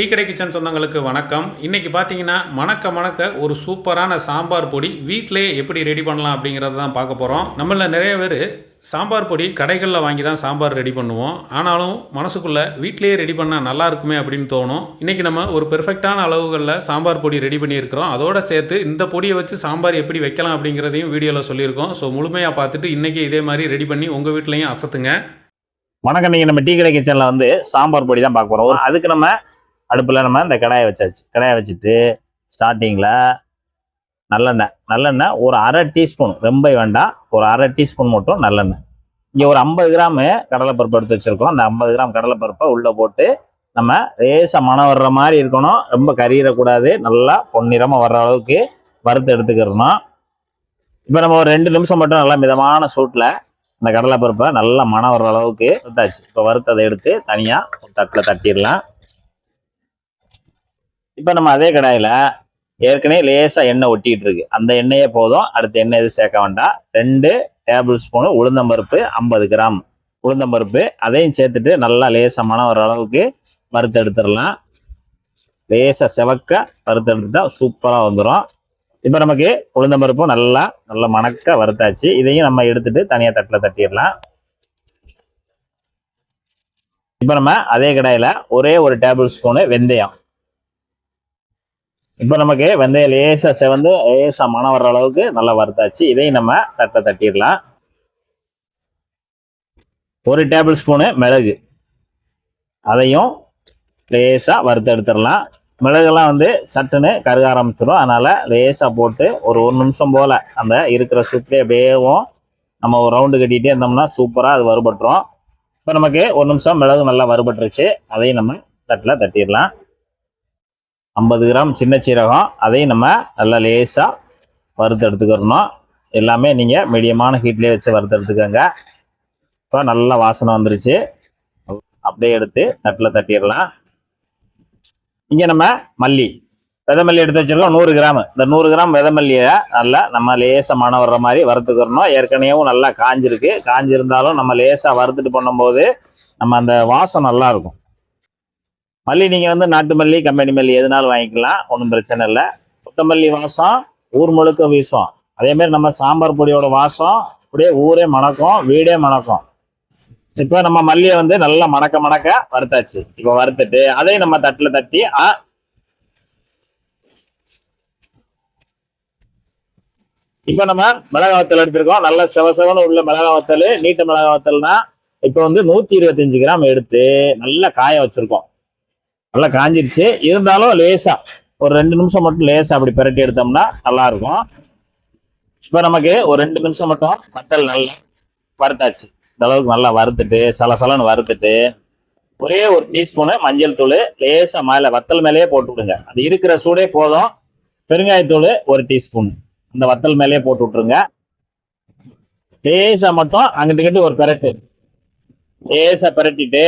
Tea கடை kitchen சொந்தங்களுக்கு வணக்கம். இன்றைக்கி பார்த்தீங்கன்னா மணக்க மணக்க ஒரு சூப்பரான சாம்பார் பொடி வீட்டிலே எப்படி ரெடி பண்ணலாம் அப்படிங்கிறத தான் பார்க்க போகிறோம் நம்மள நிறைய பேர் சாம்பார் பொடி கடைகளில் வாங்கி தான் சாம்பார் ரெடி பண்ணுவோம். ஆனாலும் மனசுக்குள்ளே வீட்டிலேயே ரெடி பண்ணால் நல்லா இருக்குமே அப்படின்னு தோணும். இன்றைக்கி நம்ம ஒரு பெர்ஃபெக்டான அளவுகளில் சாம்பார் பொடி ரெடி பண்ணியிருக்கிறோம். அதோடு சேர்த்து இந்த பொடியை வச்சு சாம்பார் எப்படி வைக்கலாம் அப்படிங்கிறதையும் வீடியோவில் சொல்லியிருக்கோம். ஸோ முழுமையாக பார்த்துட்டு இன்றைக்கி இதே மாதிரி ரெடி பண்ணி உங்கள் வீட்லேயும் அசத்துங்க. வணக்கம். நீங்கள் நம்ம டீ கடை கிச்சனில் வந்து சாம்பார் பொடி தான் பார்க்க போகிறோம் அதுக்கு நம்ம அடுப்பில் நம்ம இந்த கடாயை வச்சாச்சு. கடாயை வச்சுட்டு ஸ்டார்டிங்கில் நல்லெண்ணெய். நல்லெண்ணெய் ஒரு அரை டீஸ்பூன். ரொம்ப வேண்டாம். ஒரு அரை டீஸ்பூன் மட்டும் நல்லெண்ணெய். இங்கே ஒரு ஐம்பது கிராமு கடலைப்பருப்பு எடுத்து வச்சுருக்கோம். அந்த ஐம்பது கிராம் கடலைப்பருப்பை உள்ளே போட்டு நம்ம லேசாக மனம் வர்ற மாதிரி இருக்கணும். ரொம்ப கறியிடக்கூடாது நல்லா பொன்னிறமாக வர்ற அளவுக்கு வறுத்து எடுத்துக்கிறணும். இப்போ நம்ம ஒரு ரெண்டு நிமிஷம் மட்டும் நல்லா மிதமான சூட்டில் இந்த கடலைப்பருப்பை நல்லா மனம் வர்ற அளவுக்கு வறுத்தாச்சு. இப்போ வறுத்ததை எடுத்து தனியாக தட்டில் தட்டிடலாம். இப்போ நம்ம அதே கடாயில் ஏற்கனவே லேசாக எண்ணெய் ஒட்டிகிட்டு இருக்கு. அந்த எண்ணெயே போதும். அடுத்த எண்ணெய் எதுவும் சேர்க்க வேண்டாம். ரெண்டு டேபிள் ஸ்பூனு உளுந்தம்பருப்பு ஐம்பது கிராம். உளுந்தம்பருப்பு அதையும் சேர்த்துட்டு நல்லா லேசாக மனம் அளவுக்கு வறுத்து எடுத்துடலாம். லேசாக செவக்க வறுத்து எடுத்துட்டா சூப்பராக வந்துடும் இப்போ நமக்கு உளுந்தம்பருப்பும் நல்லா நல்லா மணக்க வறுத்தாச்சு. இதையும் நம்ம எடுத்துட்டு தனியாக தட்டில் தட்டிடலாம். இப்போ நம்ம அதே கடாயில் ஒரே ஒரு டேபிள் ஸ்பூனு வெந்தயம். இப்போ நமக்கு வெந்தயம் லேசாக செவந்து லேசாக மணம் வர்ற அளவுக்கு நல்லா வறுத்தாச்சு. இதையும் நம்ம தட்டை தட்டிடலாம். ஒரு டேபிள் ஸ்பூனு மிளகு. அதையும் லேசாக வறுத்து எடுத்துடலாம். மிளகுலாம் வந்து சட்டுன்னு கருக ஆரம்பிச்சிடும். அதனால் லேசாக போட்டு ஒரு ஒரு நிமிஷம் போல் அந்த இருக்கிற சுற்றிலே அப்படியேவும் நம்ம ஒரு ரவுண்டு கட்டிகிட்டே இருந்தோம்னா சூப்பராக அது வறுபட்டுரும். இப்போ நமக்கு ஒரு நிமிஷம் மிளகு நல்லா வறுபட்டுருச்சு. அதையும் நம்ம தட்டில் தட்டிடலாம். ஐம்பது கிராம் சின்ன சீரகம் அதையும் நம்ம நல்லா லேசாக வறுத்து எடுத்துக்கிறணும். எல்லாமே நீங்கள் மீடியமான ஹீட்லேயே வச்சு வறுத்து எடுத்துக்கோங்க. இப்போ நல்லா வாசனை வந்துருச்சு. அப்படியே எடுத்து தட்டில் தட்டிடலாம். இங்கே நம்ம மல்லி வெதமல்லி எடுத்து வச்சிருக்கோம் நூறு கிராம். இந்த நூறு கிராம் விதை மல்லியை நல்லா நம்ம லேசாக மனம் வர்ற மாதிரி வறுத்துக்கிறணும். ஏற்கனவே நல்லா காஞ்சிருக்கு. காஞ்சிருந்தாலும் நம்ம லேசாக வறுத்துட்டு பண்ணும்போது நம்ம அந்த வாசம் நல்லாயிருக்கும் மல்லி நீங்கள் வந்து நாட்டு மல்லி கம்பெனி மல்லி எதுனாலும் வாங்கிக்கலாம். ஒன்றும் பிரச்சனை இல்லை. கொத்தமல்லி வாசம் ஊர் முழுக்க வீசும். அதே மாதிரி நம்ம சாம்பார் பொடியோட வாசம் அப்படியே ஊரே மணக்கும் வீடே மணக்கும். இப்போ நம்ம மல்லியை வந்து நல்லா மணக்க மணக்க வறுத்தாச்சு. இப்போ வறுத்துட்டு அதையும் நம்ம தட்டில் தட்டி ஆ இப்போ நம்ம மிளகா வத்தல் எடுத்திருக்கோம். நல்ல செவசவன்னு உள்ள மிளகா வத்தல் நீட்ட மிளகா வத்தல்னா இப்போ வந்து நூத்தி இருபத்தஞ்சு கிராம் எடுத்து நல்லா காய வச்சிருக்கோம். நல்லா காஞ்சிருச்சு. இருந்தாலும் லேசா ஒரு ரெண்டு நிமிஷம் மட்டும் லேசா அப்படி பிரட்டி எடுத்தோம்னா நல்லா இருக்கும் இப்போ நமக்கு ஒரு ரெண்டு நிமிஷம் மட்டும் வத்தல் நல்லா வறுத்தாச்சு. இந்த அளவுக்கு நல்லா வறுத்துட்டு சலசலன்னு வறுத்துட்டு ஒரே ஒரு டீஸ்பூனு மஞ்சள் தூள் லேசா மேலே வத்தல் மேலேயே போட்டு விடுங்க. அது இருக்கிற சூடே போதும். பெருங்காயத்தூள் ஒரு டீஸ்பூன் அந்த வத்தல் மேலேயே போட்டு விட்டுருங்க. லேசா மட்டும் அங்கிட்டு கிட்ட ஒரு பெரட்டு. லேசா பெரட்டிட்டு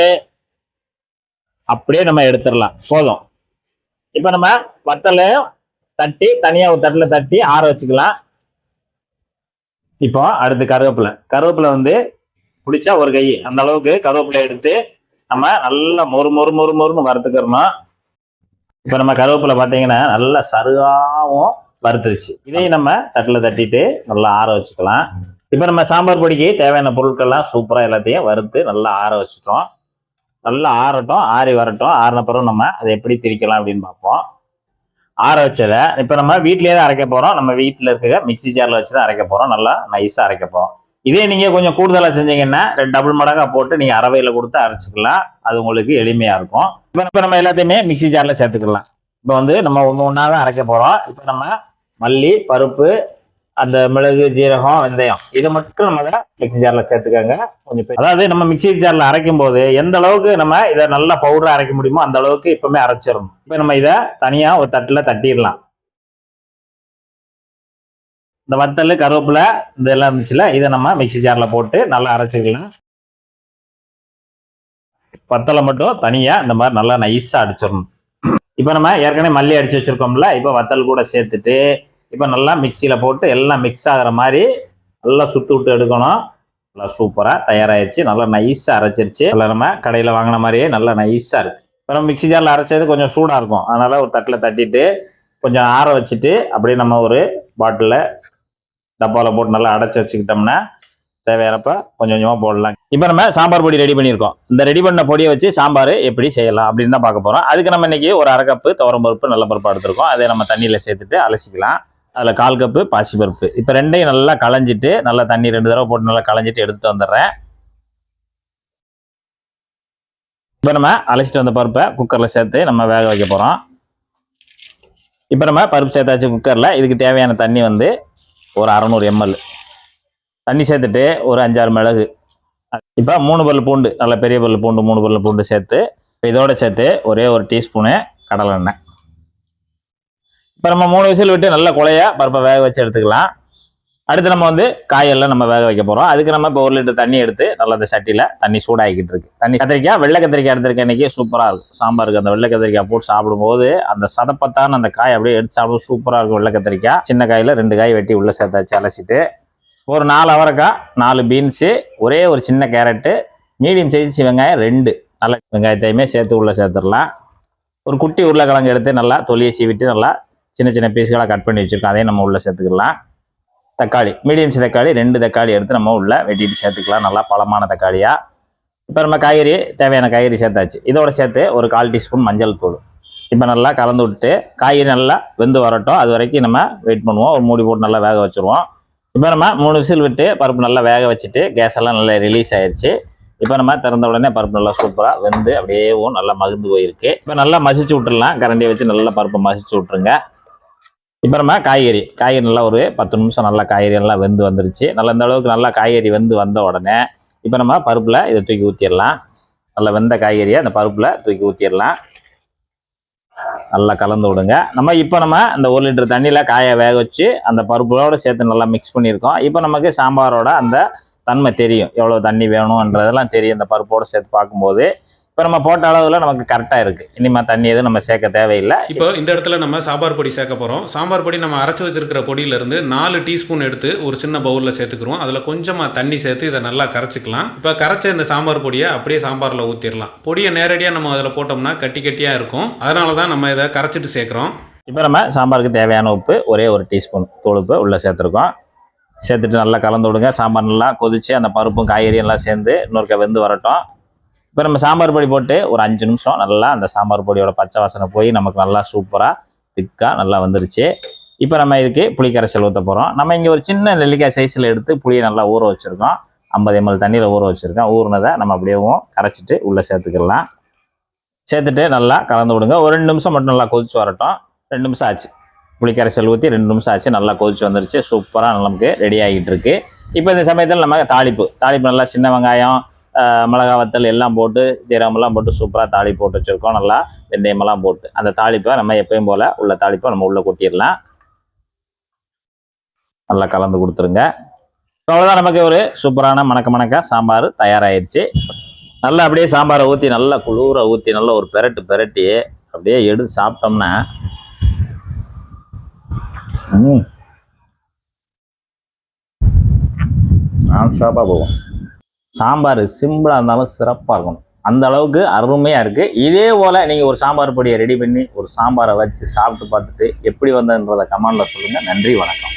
அப்படியே நம்ம எடுத்துடலாம். போதும். இப்போ நம்ம வத்தலையும் தட்டி தனியாக ஒரு தட்டில் தட்டி ஆற வச்சுக்கலாம். இப்போ அடுத்து கருவேப்பிலை. கருவேப்பிலை வந்து பிடிச்சா ஒரு கை. அந்த அளவுக்கு கருவேப்பிலை எடுத்து நம்ம நல்லா மொறு மொறு மொறு மொறுன்னு வறுத்துக்கிறணும். இப்போ நம்ம கருவேப்பிலை பார்த்தீங்கன்னா நல்லா சருகாவும் வறுத்துருச்சு. இதையும் நம்ம தட்டில் தட்டிட்டு நல்லா ஆற வச்சுக்கலாம். இப்போ நம்ம சாம்பார் பொடிக்கு தேவையான பொருட்கள்லாம் சூப்பராக எல்லாத்தையும் வறுத்து நல்லா ஆற வச்சுட்டோம். நல்லா ஆறட்டும் ஆறி வரட்டும் ஆறின பிறகு நம்ம அதை எப்படி திரிக்கலாம் அப்படின்னு பார்ப்போம். ஆற வச்சதை இப்போ நம்ம வீட்லயே தான் அரைக்க போகிறோம் நம்ம வீட்டில் இருக்க மிக்ஸி ஜாரில் வச்சு தான் அரைக்க போகிறோம் நல்லா நைஸாக அரைக்க போகிறோம் இதே நீங்கள் கொஞ்சம் கூடுதலாக செஞ்சீங்கன்னா ரெண்டு டபுள் மடங்காக போட்டு நீங்கள் அரவையில் கொடுத்து அரைச்சிக்கலாம் அது உங்களுக்கு எளிமையாக இருக்கும். இப்போ இப்போ நம்ம எல்லாத்தையுமே மிக்ஸி ஜாரில் சேர்த்துக்கலாம். இப்போ வந்து நம்ம ஒன்று ஒன்றா தான் அரைக்க போகிறோம் இப்போ நம்ம மல்லி பருப்பு அந்த மிளகு ஜீரகம் வெந்தயம். இதை மட்டும் நம்ம அதை மிக்ஸி ஜாரில் சேர்த்துக்கோங்க. கொஞ்சம் அதாவது நம்ம மிக்ஸி ஜாரில் அரைக்கும் போது எந்த அளவுக்கு நம்ம இதை நல்லா பவுடர் அரைக்க முடியுமோ அந்த அளவுக்கு இப்பவுமே அரைச்சிடணும். இப்போ நம்ம இதை தனியாக ஒரு தட்டில் தட்டிடலாம். இந்த வத்தல் கருவேப்பிலை இதெல்லாம் இருந்துச்சுல இதை நம்ம மிக்ஸி ஜாரில் போட்டு நல்லா அரைச்சிக்கலாம். வத்தலை மட்டும் தனியாக இந்த மாதிரி நல்லா நைஸாக அடிச்சிடணும். இப்போ நம்ம ஏற்கனவே மல்லி அடிச்சு வச்சிருக்கோம்ல இப்போ வத்தல் கூட சேர்த்துட்டு இப்போ நல்லா மிக்சியில் போட்டு எல்லாம் மிக்ஸ் ஆகுற மாதிரி நல்லா சுட்டு விட்டு எடுக்கணும். நல்லா சூப்பராக தயாராகிடுச்சு நல்லா நைஸாக அரைச்சிருச்சு. நல்லா நம்ம கடையில் வாங்கின மாதிரியே நல்லா நைஸாக இருக்கும் இப்போ நம்ம மிக்ஸி ஜாரில் அரைச்சது கொஞ்சம் சூடாக இருக்கும். அதனால் ஒரு தட்டில் தட்டிட்டு கொஞ்சம் ஆற வச்சுட்டு அப்படியே நம்ம ஒரு பாட்டிலில் டப்பாவில் போட்டு நல்லா அடைச்சி வச்சுக்கிட்டோம்னா தேவையானப்ப கொஞ்சம் கொஞ்சமாக போடலாம். இப்போ நம்ம சாம்பார் பொடி ரெடி பண்ணியிருக்கோம். இந்த ரெடி பண்ண பொடியை வச்சு சாம்பார் எப்படி செய்யலாம் அப்படின்னு தான் பார்க்க போகிறோம் அதுக்கு நம்ம இன்னைக்கு ஒரு அரைக்கப்பு துவரம் பருப்பு நல்ல பருப்பு எடுத்துருக்கோம். அதை நம்ம தண்ணியில் சேர்த்துட்டு அலசிக்கலாம். அதில் கால் கப்பு பாசி பருப்பு. இப்போ ரெண்டையும் நல்லா களைஞ்சிட்டு நல்லா தண்ணி ரெண்டு தடவை போட்டு நல்லா களைஞ்சிட்டு எடுத்துட்டு வந்துடுறேன். இப்போ நம்ம அழைச்சிட்டு வந்த பருப்பை குக்கரில் சேர்த்து நம்ம வேக வைக்க போகிறோம் இப்போ நம்ம பருப்பு சேர்த்தாச்சு குக்கரில் இதுக்கு தேவையான தண்ணி வந்து ஒரு அறநூறு எம்எல். தண்ணி சேர்த்துட்டு ஒரு அஞ்சாறு மிளகு. இப்போ மூணு பல்லு பூண்டு நல்ல பெரிய பல்லு பூண்டு மூணு பல்லு பூண்டு சேர்த்து இதோடு இதோட சேர்த்து ஒரே ஒரு டீஸ்பூனு கடலெண்ணெய். இப்போ நம்ம மூணு விசில் விட்டு நல்ல குழையா பருப்பை வேக வச்சு எடுத்துக்கலாம். அடுத்து நம்ம வந்து காயெல்லாம் நம்ம வேக வைக்க போகிறோம் அதுக்கு நம்ம இப்போ ஒரு லிட்டர் தண்ணி எடுத்து நல்லா அந்த சட்டியில் தண்ணி சூடாகிக்கிட்டு இருக்கு. தண்ணி கத்திரிக்காய் வெள்ளை கத்திரிக்காய் எடுத்துருக்க அன்னைக்கு சூப்பராக இருக்கும். சாம்பாருக்கு அந்த வெள்ளை கத்திரிக்காய் போட்டு சாப்பிடும்போது அந்த சதப்பத்தான அந்த காய் அப்படியே எடுத்து சாப்பிடும் சூப்பராக இருக்கும் வெள்ளை கத்திரிக்காய். சின்ன காயில் ரெண்டு காய் வெட்டி உள்ளே சேர்த்தாச்சு அலசிட்டு ஒரு நாலு அவரைக்காய் நாலு பீன்ஸு ஒரே ஒரு சின்ன கேரட்டு மீடியம் சைஸ் வெங்காயம் ரெண்டு. நல்ல வெங்காயத்தையுமே சேர்த்து உள்ளே சேர்த்துடலாம். ஒரு குட்டி உருளைக்கிழங்கு எடுத்து நல்லா தொலியை சீவிட்டு நல்லா சின்ன சின்ன பீஸ்களாக கட் பண்ணி வச்சுருக்கோம். அதையும் நம்ம உள்ளே சேர்த்துக்கலாம். தக்காளி மீடியம் சைஸ் தக்காளி ரெண்டு தக்காளி எடுத்து நம்ம உள்ளே வெட்டிட்டு சேர்த்துக்கலாம். நல்லா பழமான தக்காளியாக இப்போ நம்ம காய்கறி தேவையான காய்கறி சேர்த்தாச்சு. இதோட சேர்த்து ஒரு கால் டீஸ்பூன் மஞ்சள் தூள். இப்போ நல்லா கலந்து விட்டு காய்கறி நல்லா வெந்து வரட்டும். அது வரைக்கும் நம்ம வெயிட் பண்ணுவோம். ஒரு மூடி போட்டு நல்லா வேக வச்சுருவோம். இப்போ நம்ம மூணு விசில் விட்டு பருப்பு நல்லா வேக வச்சுட்டு கேஸ் எல்லாம் நல்லா ரிலீஸ் ஆயிடுச்சு இப்போ நம்ம திறந்த உடனே பருப்பு நல்லா சூப்பராக வெந்து அப்படியேவும் நல்லா மகிழ்ந்து போயிருக்கு. இப்போ நல்லா மசிச்சு விட்டுடலாம். கரண்டியை வச்சு நல்லா பருப்பை மசிச்சு விட்ருங்க இப்போ நம்ம காய்கறி காய்கறி நல்லா ஒரு பத்து நிமிஷம் நல்லா காய்கறி எல்லாம் வெந்து வந்துருச்சு. நல்லா இந்த அளவுக்கு நல்லா காய்கறி வெந்து வந்த உடனே இப்போ நம்ம பருப்பில் இதை தூக்கி ஊற்றிடலாம் நல்லா வெந்த காய்கறியை அந்த பருப்பில் தூக்கி ஊற்றிடலாம் நல்லா கலந்து விடுங்க. நம்ம இப்போ நம்ம அந்த ஒரு லிட்டர் தண்ணியில் காயை வேக வச்சு அந்த பருப்போட சேர்த்து நல்லா மிக்ஸ் பண்ணியிருக்கோம். இப்போ நமக்கு சாம்பாரோட அந்த தன்மை தெரியும். எவ்வளோ தண்ணி வேணுன்றதெல்லாம் தெரியும். அந்த பருப்போட சேர்த்து பார்க்கும்போது இப்போ நம்ம போட்ட அளவில் நமக்கு கரெக்டாக இருக்குது இனிமேல் தண்ணி எதுவும் நம்ம சேர்க்க தேவையில்லை. இப்போ இந்த இடத்துல நம்ம சாம்பார் பொடி சேர்க்க போகிறோம் சாம்பார் பொடி நம்ம அரைச்சி வச்சிருக்கிற பொடியிலேருந்து நாலு டீஸ்பூன் எடுத்து ஒரு சின்ன பவுலில் சேர்த்துக்கிறோம் அதில் கொஞ்சமாக தண்ணி சேர்த்து இதை நல்லா கரைச்சிக்கலாம். இப்போ கரைச்ச இந்த சாம்பார் பொடியை அப்படியே சாம்பாரில் ஊற்றிடலாம் பொடியை நேரடியாக நம்ம அதில் போட்டோம்னா கட்டி கட்டியாக இருக்கும். அதனால தான் நம்ம இதை கரைச்சிட்டு சேர்க்குறோம். இப்போ நம்ம சாம்பாருக்கு தேவையான உப்பு ஒரே ஒரு டீஸ்பூன் தூளுப்பு உள்ளே சேர்த்துருக்கோம். சேர்த்துட்டு நல்லா கலந்து விடுங்க. சாம்பார் நல்லா கொதிச்சு அந்த பருப்பும் காய்கறியும் எல்லாம் சேர்ந்து இன்னொருக்க வெந்து வரட்டும். இப்போ நம்ம சாம்பார் பொடி போட்டு ஒரு அஞ்சு நிமிஷம் நல்லா அந்த சாம்பார் பொடியோட பச்சை வாசனை போய் நமக்கு நல்லா சூப்பராக திக்காக நல்லா வந்துருச்சு. இப்போ நம்ம இதுக்கு புளி ஊற்ற போகிறோம் நம்ம இங்கே ஒரு சின்ன நெல்லிக்காய் சைஸில் எடுத்து புளியை நல்லா ஊற வச்சுருக்கோம். ஐம்பது எம்எல் தண்ணியில் ஊற வச்சுருக்கோம் ஊறினதை நம்ம அப்படியேவும் கரைச்சிட்டு உள்ளே சேர்த்துக்கலாம். சேர்த்துட்டு நல்லா கலந்து விடுங்க. ஒரு ரெண்டு நிமிஷம் மட்டும் நல்லா கொதிச்சு வரட்டும். ரெண்டு நிமிஷம் ஆச்சு. புளி ஊற்றி ரெண்டு நிமிஷம் ஆச்சு. நல்லா கொதிச்சு வந்துருச்சு. சூப்பராக நமக்கு ரெடி ஆகிட்டு இருக்கு. இப்போ இந்த சமயத்தில் நம்ம தாளிப்பு. தாளிப்பு நல்லா சின்ன வெங்காயம் மிளகா வத்தல் எல்லாம் போட்டு ஜீரகமெல்லாம் போட்டு சூப்பராக தாளி போட்டு வச்சுருக்கோம். நல்லா வெந்தயமெல்லாம் போட்டு. அந்த தாளிப்பை நம்ம எப்பயும் போல் உள்ள தாளிப்பை நம்ம உள்ளே கொட்டிடலாம். நல்லா கலந்து கொடுத்துருங்க. அவ்வளோதான் நமக்கு ஒரு சூப்பரான மணக்க மணக்க சாம்பார் தயாராகிடுச்சு நல்லா அப்படியே சாம்பாரை ஊற்றி நல்லா குளிர ஊற்றி நல்லா ஒரு பெரட்டு பெரட்டி அப்படியே எடுத்து சாப்பிட்டோம்னா ம். நான் ஷாப்பாக போவோம் சாம்பார் சிம்பிளாக இருந்தாலும் சிறப்பாக இருக்கணும். அந்த அளவுக்கு அருமையாக இருக்குது இதே போல் நீங்கள் ஒரு சாம்பார் பொடியை ரெடி பண்ணி ஒரு சாம்பாரை வச்சு சாப்பிட்டு பார்த்துட்டு எப்படி வந்ததுன்றதை கமெண்டில் சொல்லுங்கள் நன்றி வணக்கம்.